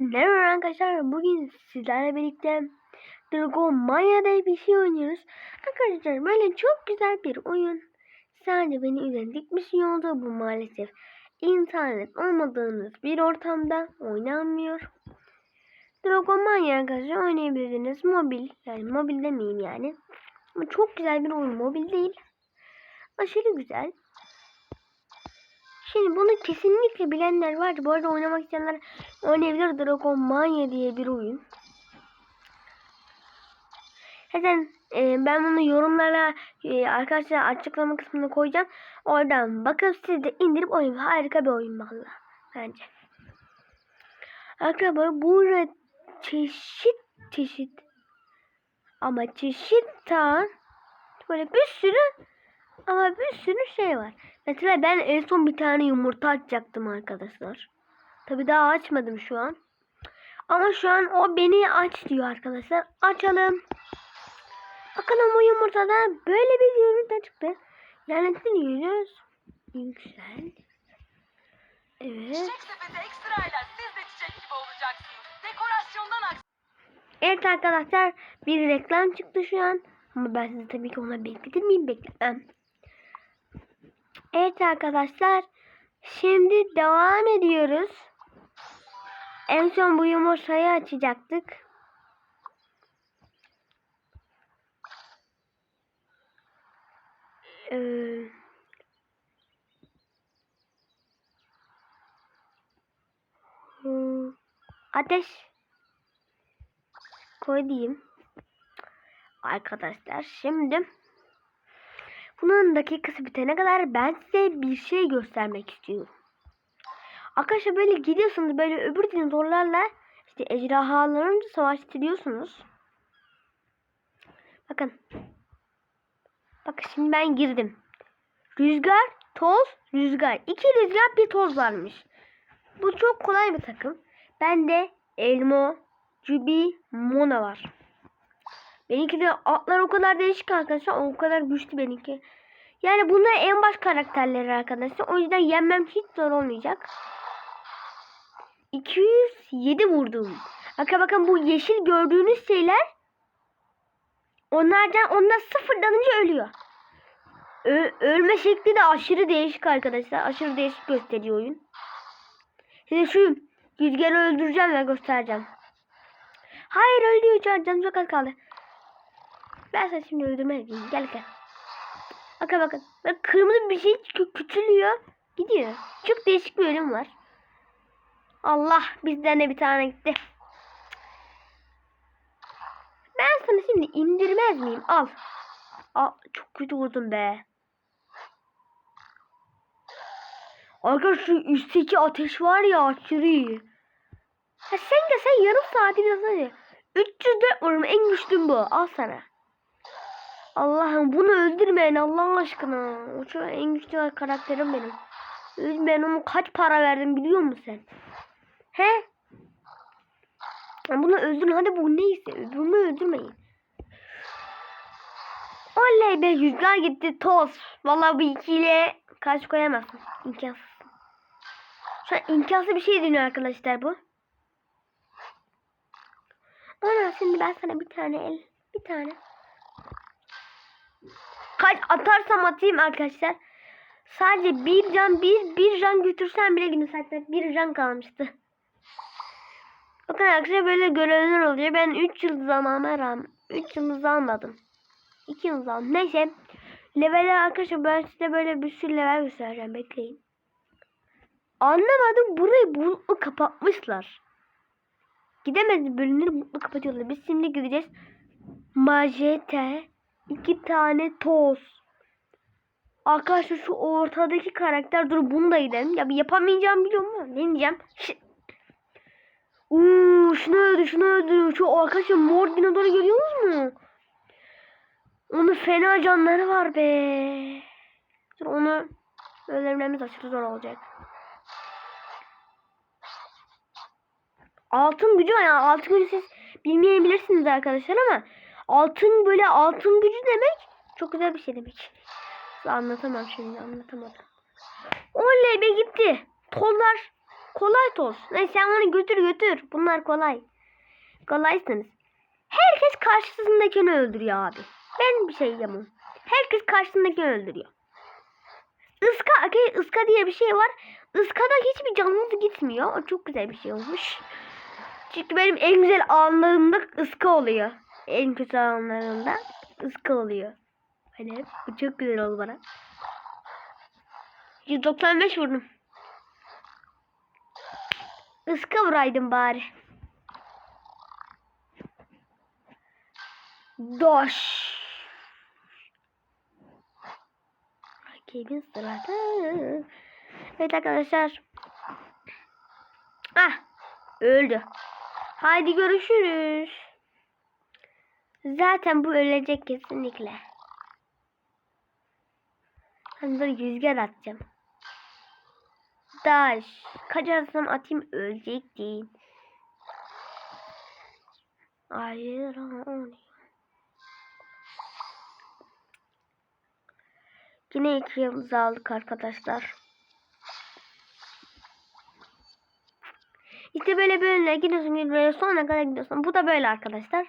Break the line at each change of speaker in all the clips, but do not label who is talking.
Merhaba arkadaşlar. Bugün sizlerle birlikte Dragon Maya diye bir şey oynuyoruz. Arkadaşlar böyle çok güzel bir oyun. Sadece beni üzendik bir şey oldu bu maalesef. İnternet olmadığınız bir ortamda oynanmıyor. Dragon Maya arkadaşlar oynayabilirsiniz. Mobil. Yani mobil demeyeyim yani. Ama çok güzel bir oyun. Mobil değil. Aşırı güzel. Şimdi bunu kesinlikle bilenler var. Bu arada oynamak isteyenler oynayabilir. Dragon Mania diye bir oyun. Zaten e, ben bunu yorumlara e, arkadaşlar açıklama kısmına koyacağım. Oradan bakıp siz de indirip oynayın. Harika bir oyun valla. Bence. Arkadaşlar burada çeşit çeşit ama çeşit ta böyle bir sürü ama bir sürü şey var. Mesela ben en son bir tane yumurta açacaktım arkadaşlar. Tabi daha açmadım şu an. Ama şu an o beni aç diyor arkadaşlar. Açalım. Bakalım o yumurtada böyle bir yumurta çıktı. Yanıtlanıyoruz. Yüksel. Evet.
Çiçek sepeti ekstrayla siz de çiçek gibi olacaksınız. Dekorasyondan aks.
Evet arkadaşlar bir reklam çıktı şu an. Ama ben sizi tabii ki ona bekletir miyim? Beklemem. Evet arkadaşlar. Şimdi devam ediyoruz. En son bu yumurtayı açacaktık. Ee, ateş koy diyeyim. Arkadaşlar şimdi bunun dakikası bitene kadar ben size bir şey göstermek istiyorum. Arkadaşlar böyle gidiyorsunuz böyle öbür dinozorlarla işte ejderhaların savaştırıyorsunuz. Bakın. Bakın şimdi ben girdim. Rüzgar, toz, rüzgar. İki rüzgar bir toz varmış. Bu çok kolay bir takım. Bende Elmo, Jubi, Mona var. Benimki de atlar o kadar değişik arkadaşlar. O kadar güçlü benimki. Yani bunlar en baş karakterleri arkadaşlar. O yüzden yenmem hiç zor olmayacak. 207 vurdum. Bakın bakın bu yeşil gördüğünüz şeyler onlardan onlar sıfırlanınca ölüyor. Ö- ölme şekli de aşırı değişik arkadaşlar. Aşırı değişik gösteriyor oyun. Şimdi şu rüzgarı öldüreceğim ve göstereceğim. Hayır öldü can, canım çok az kaldı. Ben seni şimdi öldürmeye gideyim. Gel gel. Bakın bakın. Bak kırmızı bir şey kü- küçülüyor. Gidiyor. Çok değişik bir ölüm var. Allah bizden de bir tane gitti. Ben sana şimdi indirmez miyim? Al. Aa, çok kötü vurdum be. Arkadaşlar üstteki ateş var ya aşırı iyi. Ha sen de sen yarım saati yazıyor. 304 vurum en güçlüm bu. Al sana. Allah'ım bunu öldürmeyin Allah aşkına. O çok en güçlü karakterim benim. Ben onu kaç para verdim biliyor musun sen? He? Bunu öldürün hadi bu neyse. Bunu öldürmeyin. Oley be rüzgar gitti toz. Vallahi bu ikiyle karşı koyamazsın. İmkansız. Şu an imkansız bir şey dönüyor arkadaşlar bu. Ona şimdi ben sana bir tane el. Bir tane. Kaç atarsam atayım arkadaşlar. Sadece bir can bir bir can götürsem bile günü zaten bir can kalmıştı. Bakın arkadaşlar böyle görevler oluyor. Ben 3 yıldız almama rağmen 3 yıldız almadım. 2 yıldız aldım. Neyse. Level arkadaşlar ben size böyle bir sürü level göstereceğim. Bekleyin. Anlamadım. Burayı bulutlu kapatmışlar. Gidemez bölümleri mutlu kapatıyorlar. Biz şimdi gideceğiz. Majete. İki tane toz. Arkadaşlar şu ortadaki karakter dur bunu da gidelim. Ya bir yapamayacağım biliyorum ama ne diyeceğim. Uuu şunu öldü şunu öldü. Şu arkadaşlar mor dinozoru görüyor musunuz? Onun fena canları var be. Dur onu öldürmemiz aşırı zor olacak. Altın gücü var ya altın gücü siz bilmeyebilirsiniz arkadaşlar ama altın böyle altın gücü demek çok güzel bir şey demek. Anlatamam şimdi anlatamadım. Oley be gitti. Tollar kolay toz. Neyse sen onu götür götür. Bunlar kolay. Kolaysınız. Herkes karşısındakini öldürüyor abi. Ben bir şey yapamam. Herkes karşısındakini öldürüyor. Iska, okay, ıska diye bir şey var. Iskada hiçbir canınız gitmiyor. O çok güzel bir şey olmuş. Çünkü benim en güzel anlarımda ıska oluyor. En kötü anlarımda ıska oluyor. Hani bu çok güzel oldu bana. 195 vurdum. Iska vuraydım bari. Doş. Rakibin sırada. Evet arkadaşlar. Ah. Öldü. Haydi görüşürüz. Zaten bu ölecek kesinlikle. Hani böyle rüzgar atacağım. Daş. Kaçarsam atayım ölecek değil. Hayır. Yine iki yıldız aldık arkadaşlar. İşte böyle böyle gidiyorsun böyle sonuna kadar gidiyorsun. Bu da böyle arkadaşlar.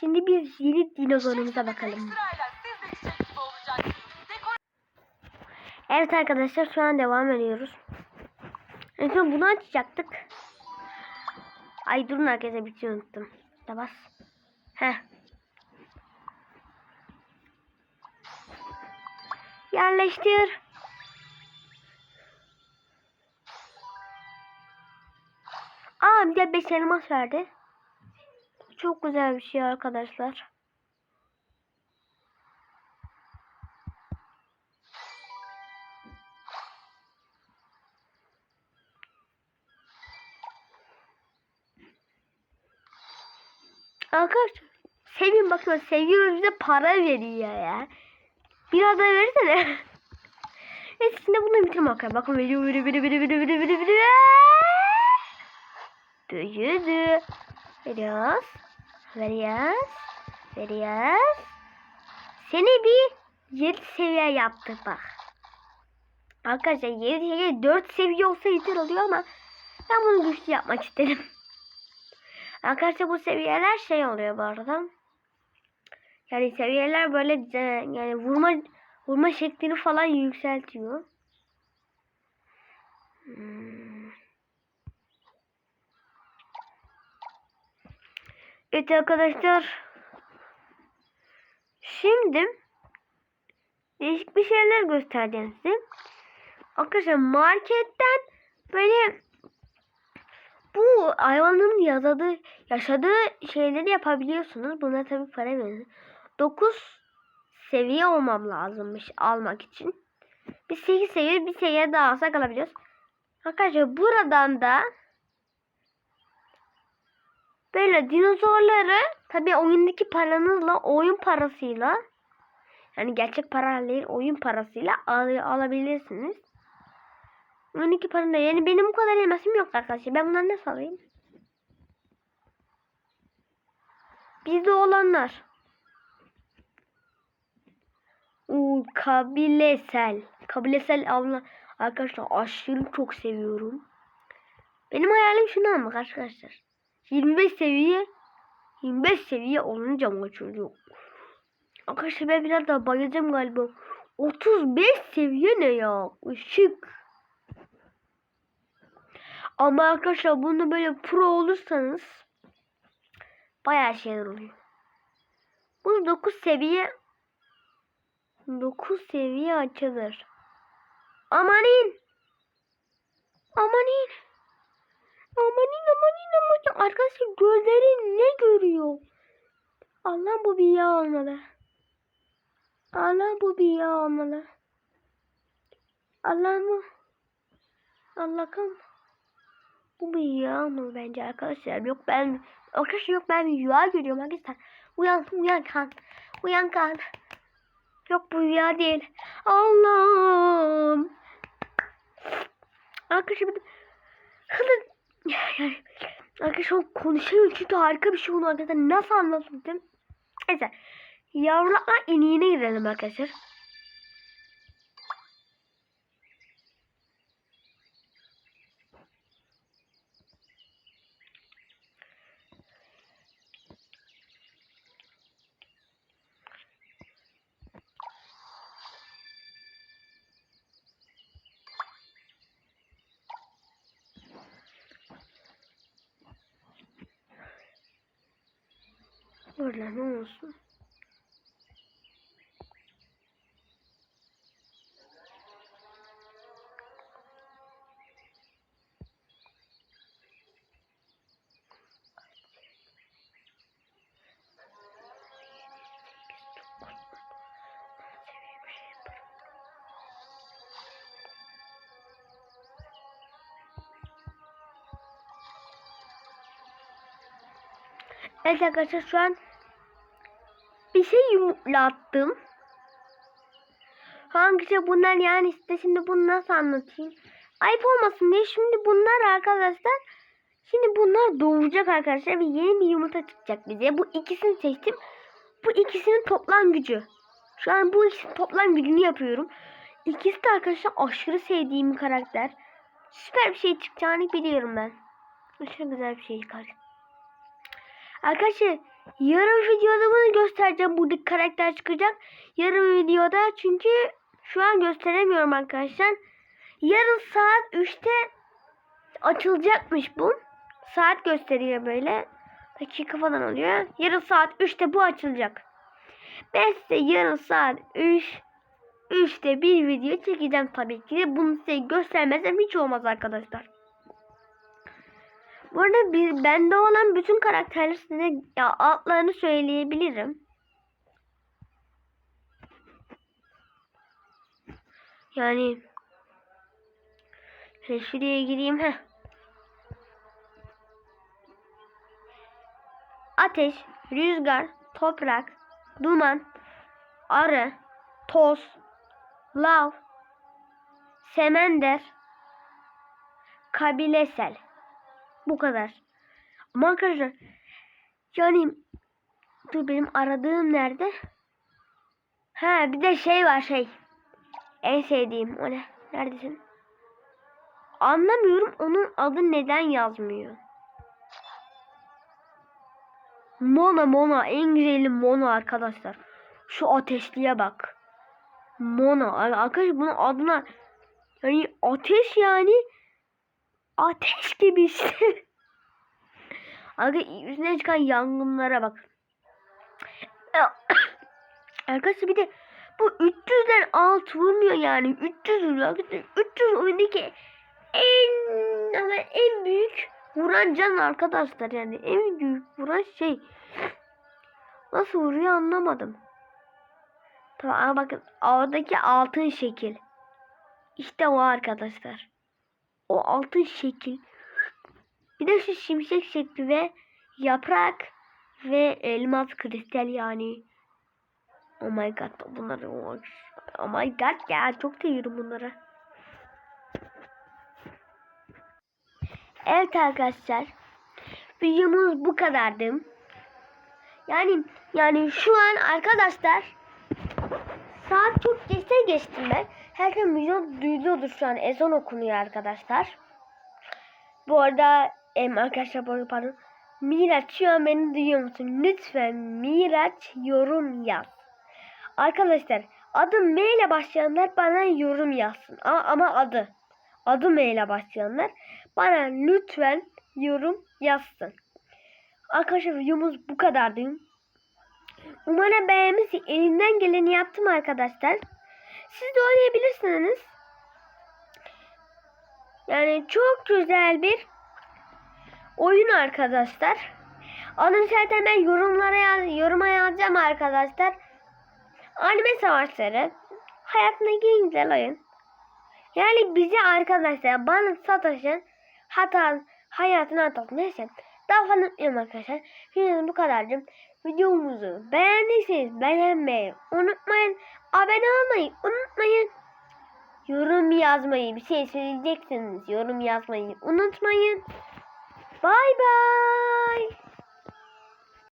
Şimdi biz yeni dinozorumuza bakalım. Evet arkadaşlar şu an devam ediyoruz. En son bunu açacaktık. Ay durun arkadaşlar bir şey unuttum. İşte bas. Heh. Yerleştir. Aa bir de 5 elmas verdi. Çok güzel bir şey arkadaşlar. Arkadaşlar sevin bakın seviyoruz bize para veriyor ya. Biraz daha versene. Neyse şimdi bunu bitirme bakalım. Bakın veriyor veriyor veriyor veriyor veriyor veriyor veriyor veriyor. Büyüdü. Veriyoruz. Veriyoruz. Veriyoruz. Seni bir 7 seviye yaptık bak. Arkadaşlar 7 seviye 4 seviye olsa yeter oluyor ama ben bunu güçlü yapmak istedim. Arkadaşlar bu seviyeler şey oluyor bu arada. Yani seviyeler böyle yani vurma vurma şeklini falan yükseltiyor. Hmm. Evet arkadaşlar. Şimdi değişik bir şeyler göstereceğim size. Arkadaşlar marketten böyle bu hayvanların yaşadığı, yaşadığı şeyleri yapabiliyorsunuz. Buna tabii para verin. 9 seviye olmam lazımmış almak için. Biz 8 seviye bir seviye daha alsak alabiliyoruz. Arkadaşlar buradan da böyle dinozorları tabii oyundaki paranızla oyun parasıyla yani gerçek para değil oyun parasıyla al alabilirsiniz. Oyundaki parayla yani benim bu kadar elmasım yok arkadaşlar. Ben bunları nasıl alayım? Bizde olanlar. Uuu kabilesel. Kabilesel avla. Arkadaşlar aşırı çok seviyorum. Benim hayalim şunu almak arkadaşlar. 25 seviye 25 seviye olunca mı çocuk? Arkadaşlar ben biraz daha bayılacağım galiba. 35 seviye ne ya? Işık. Ama arkadaşlar bunu böyle pro olursanız bayağı şeyler oluyor. Bunu 9 seviye 9 seviye açılır. Amanin. Amanin. Amanin amanin. Arkadaşlar gözlerin ne görüyor? Allah bu bir yağ olmalı. Allah bu bir yağ olmalı. Allah mı? Allah'ım. Bu bir yağ mı bence arkadaşlar? Yok ben arkadaşlar yok ben bir yağ görüyorum arkadaşlar. Uyan uyan kan. Uyan kan. Yok bu rüya değil. Allah'ım. Arkadaşlar bir hızlı yani arkadaşlar konuşuyor çünkü harika bir şey onu arkadaşlar nasıl anlatayım? Neyse yavrular iniğine girelim arkadaşlar. Öyle ne olsun. Evet arkadaşlar şu an şey yumurtlattım. Hangisi bunlar yani işte şimdi bunu nasıl anlatayım? Ayıp olmasın diye şimdi bunlar arkadaşlar şimdi bunlar doğuracak arkadaşlar ve yeni bir yumurta çıkacak bize. Bu ikisini seçtim. Bu ikisinin toplam gücü. Şu an bu ikisinin toplam gücünü yapıyorum. İkisi de arkadaşlar aşırı sevdiğim karakter. Süper bir şey çıkacağını biliyorum ben. Aşırı güzel bir şey çıkar. Arkadaşlar yarın videoda bunu göstereceğim. Buradaki karakter çıkacak. Yarın videoda çünkü şu an gösteremiyorum arkadaşlar. Yarın saat 3'te açılacakmış bu. Saat gösteriyor böyle. Dakika falan oluyor. Yarın saat 3'te bu açılacak. Ben size yarın saat 3 3'te bir video çekeceğim tabii ki de. Bunu size göstermezsem hiç olmaz arkadaşlar. Bu arada bir, bende olan bütün karakterleri size ya, adlarını söyleyebilirim. Yani şuraya gireyim. Heh. Ateş, rüzgar, toprak, duman, arı, toz, lav, semender, kabilesel. Bu kadar. Ama arkadaşlar yani dur benim aradığım nerede? Ha bir de şey var şey. En sevdiğim o ne? Neredesin? Anlamıyorum onun adı neden yazmıyor. Mona Mona en güzeli Mona arkadaşlar. Şu ateşliye bak. Mona arkadaşlar bunun adına yani ateş yani ateş gibi işte. Aga yüzüne çıkan yangınlara bak. Arkadaşlar bir de bu 300'den alt vurmuyor yani. 300 vuruyor. Arkadaşlar 300 oyundaki en ama en büyük vuran can arkadaşlar yani. En büyük vuran şey. Nasıl vuruyor anlamadım. Tamam ama bakın oradaki altın şekil. İşte o arkadaşlar. O altın şekil. Bir de şu şimşek şekli ve yaprak ve elmas kristal yani. Oh my god bunları oh, my god ya çok seviyorum bunları. Evet arkadaşlar videomuz bu kadardı. Yani yani şu an arkadaşlar saat çok geçte geçtim ben. Herkes video duyuyordur şu an ezan okunuyor arkadaşlar. Bu arada em, arkadaşlar bu arada pardon. Miraç şu an beni duyuyor musun? Lütfen Miraç yorum yaz. Arkadaşlar adı M ile başlayanlar bana yorum yazsın. Ama, ama adı. Adı M ile başlayanlar bana lütfen yorum yazsın. Arkadaşlar videomuz bu kadardı. Umarım beğenmişsiniz. Elinden geleni yaptım arkadaşlar. Siz de oynayabilirsiniz. Yani çok güzel bir oyun arkadaşlar. Onu zaten ben yorumlara yaz, yoruma yazacağım arkadaşlar. Anime savaşları hayatındaki en güzel oyun. Yani bize arkadaşlar bana sataşın hata hayatını atalım. Neyse daha fazla unutmayalım arkadaşlar. Videomuz bu kadardı. Videomuzu beğendiyseniz beğenmeyi unutmayın. Abone olmayı unutmayın. Yorum yazmayı bir şey söyleyeceksiniz. Yorum yazmayı unutmayın. Bye bye.